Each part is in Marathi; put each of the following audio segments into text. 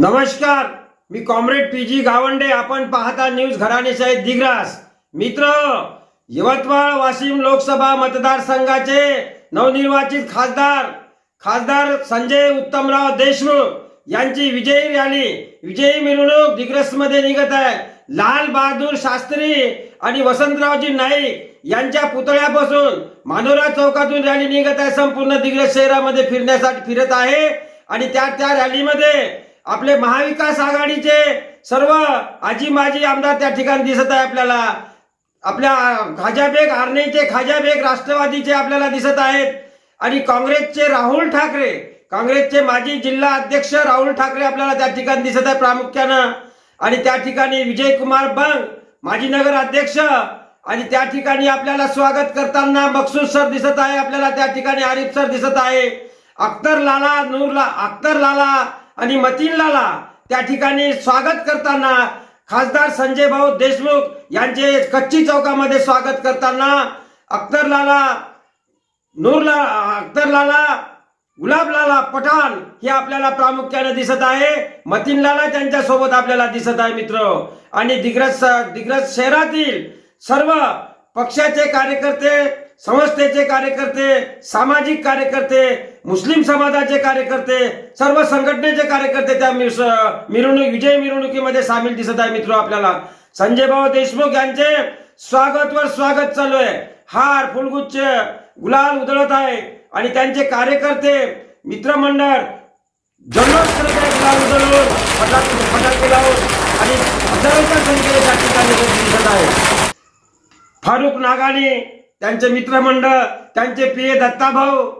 नमस्कार मी कॉम्रेड पी जी गावंडे. आपण पाहता न्यूज घराणेशाही दिग्रास. मित्र यवतमाळ वाशिम लोकसभा मतदारसंघाचे नवनिर्वाचित खासदार खासदार संजय उत्तमराव देशमुख यांची विजयी रॅली विजयी मिरवणूक दिग्रसमध्ये निघत आहे. लाल बहादूर शास्त्री आणि वसंतरावजी नाईक यांच्या पुतळ्यापासून मानोरा चौकातून रॅली निघत आहे. संपूर्ण दिग्रस शहरामध्ये फिरण्यासाठी फिरत आहे आणि त्या त्या रॅलीमध्ये आपले महाविकास आघाडीचे सर्व आजी माजी आमदार त्या ठिकाणी दिसत आहे आपल्याला. आपल्या खाजाबेग आर्नेचे खाजाबेग राष्ट्रवादीचे आपल्याला दिसत आहेत. आणि काँग्रेसचे राहुल ठाकरे काँग्रेसचे माजी जिल्हा अध्यक्ष राहुल ठाकरे आपल्याला त्या ठिकाणी दिसत आहे प्रामुख्यानं. आणि त्या ठिकाणी विजय कुमार बंग माजी नगर अध्यक्ष. आणि त्या ठिकाणी आपल्याला स्वागत करताना मकसूद सर दिसत आहे आपल्याला त्या ठिकाणी आरिफ सर दिसत आहे. अख्तर लाला नूरला अख्तर लाला आणि मतीनलाला त्या ठिकाणी स्वागत करताना खासदार संजय भाऊ देशमुख यांचे कच्ची चौकामध्ये स्वागत करताना अख्तरलाला नूरला अख्तरलाला गुलाबलाला पठाण हे आपल्याला प्रामुख्याने दिसत आहे. मतीनलाला त्यांच्यासोबत आपल्याला दिसत आहे मित्र. आणि दिग्रज दिग्रज शहरातील सर्व पक्षाचे कार्यकर्ते संस्थेचे कार्यकर्ते सामाजिक कार्यकर्ते मुस्लिम समाजाचे कार्यकर्ते सर्व संघटनेचे कार्यकर्ते त्या मिरवणूक विजय मिरवणुकीमध्ये सामील दिसत आहे मित्र आपल्याला. संजय भाऊ देशमुख यांचे स्वागत वर स्वागत चालू आहे. हार फुलगुच्छ गुलाल उधळत आहे. आणि त्यांचे कार्यकर्ते मित्रमंडळ जल्लोष करत आहे गुलाल उधळून. फटाके फटाके लावून आणि हजारोच्या संख्येने त्या ठिकाणी दिसत आहे. फारुख नागाने त्यांचे मित्रमंडळ त्यांचे प्रिय दत्ताभाऊ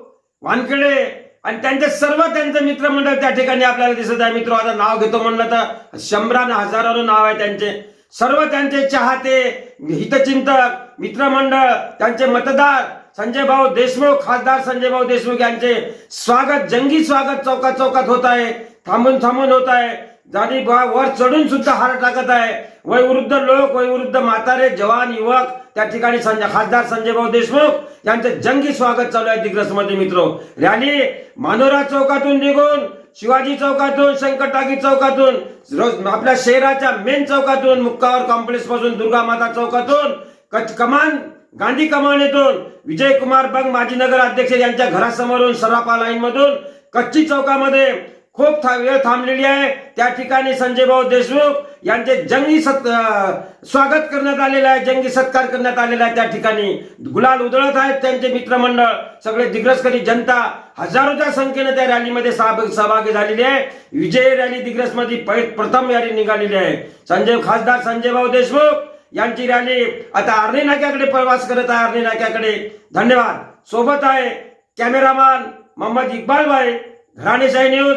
वानखेडे आणि त्यांचे सर्व त्यांचं मित्रमंडळ त्या ठिकाणी आपल्याला दिसत आहे. मित्र आता नाव घेतो म्हणलं तर शंभरानं हजारानं नाव आहे त्यांचे. सर्व त्यांचे चाहते हितचिंतक मित्रमंडळ त्यांचे मतदार संजय भाऊ देशमुख खासदार संजय भाऊ देशमुख यांचे स्वागत जंगी स्वागत चौकात चौकात होत आहे. थांबून थांबून होत आहे. जाणी वर चढून सुद्धा हार टाकत आहे. वयवृद्ध लोक वयवृद्ध म्हातारे जवान युवक त्या ठिकाणी संजय खासदार संजय भाऊ देशमुख यांचं जंगी स्वागत चालू आहे दिग्रसमध्ये मित्र. रॅली मानोरा चौकातून निघून शिवाजी चौकातून शंकरटाकी चौकातून रोज आपल्या शहराच्या मेन चौकातून मुक्कावर कॉम्प्लेक्सपासून दुर्गा माता चौकातून कच कमान गांधी कमान विजय कुमार बंग माजी नगर अध्यक्ष यांच्या घरासमोरून सराफा लाईन मधून कच्ची चौकामध्ये खूप था- वेळ थांबलेली आहे. त्या ठिकाणी संजय भाऊ देशमुख यांचे जंगी सत स्वागत करण्यात आलेलं आहे जंगी सत्कार करण्यात आलेला आहे त्या ठिकाणी. गुलाल उधळत आहेत त्यांचे मित्रमंडळ. सगळे दिग्रसकरी जनता हजारोच्या संख्येने त्या रॅलीमध्ये सहभागी झालेली आहे. विजय रॅली दिग्रसमध्ये प्रथम रॅली निघालेली आहे. संजय खासदार संजय भाऊ देशमुख यांची रॅली आता आर्णी नाक्याकडे प्रवास करत आहे आर्णी नाक्याकडे. धन्यवाद. सोबत आहे कॅमेरामॅन मोहम्मद इक्बाल भाई घराणेशाही न्यूज.